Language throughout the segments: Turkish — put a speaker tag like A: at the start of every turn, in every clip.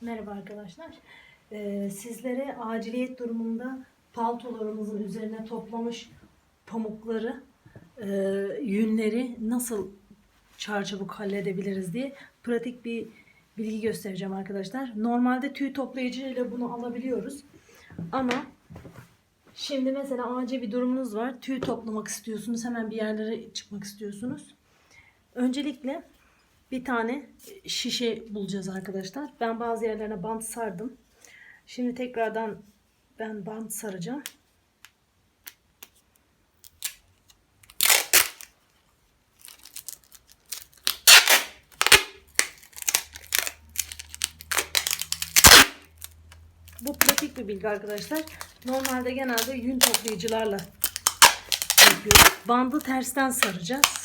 A: Merhaba arkadaşlar. Ee, sizlere aciliyet durumunda paltolarımızın üzerine toplamış pamukları, e, yünleri nasıl çarçabuk halledebiliriz diye pratik bir bilgi göstereceğim arkadaşlar. Normalde tüy toplayıcı ile bunu alabiliyoruz. Ama şimdi mesela acil bir durumunuz var. Tüy toplamak istiyorsunuz. Hemen bir yerlere çıkmak istiyorsunuz. Öncelikle bir tane şişe bulacağız arkadaşlar. Ben bazı yerlerine bant sardım. Şimdi tekrardan ben bant saracağım. Bu pratik bir bilgi arkadaşlar. Normalde genelde yün toplayıcılarla yapıyoruz. Bandı tersten saracağız.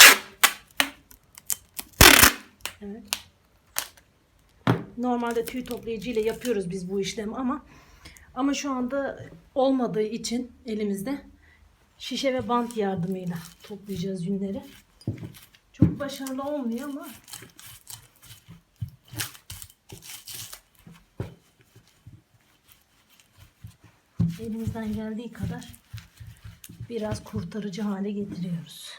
A: Evet. Normalde tüy toplayıcı ile yapıyoruz biz bu işlemi ama ama şu anda olmadığı için elimizde şişe ve bant yardımıyla toplayacağız yünleri. Çok başarılı olmuyor ama elimizden geldiği kadar biraz kurtarıcı hale getiriyoruz.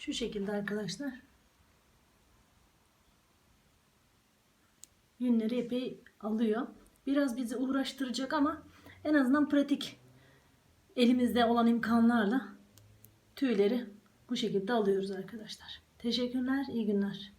A: Şu şekilde arkadaşlar. Yünleri epey alıyor. Biraz bizi uğraştıracak ama en azından pratik elimizde olan imkanlarla tüyleri bu şekilde alıyoruz arkadaşlar. Teşekkürler, iyi günler.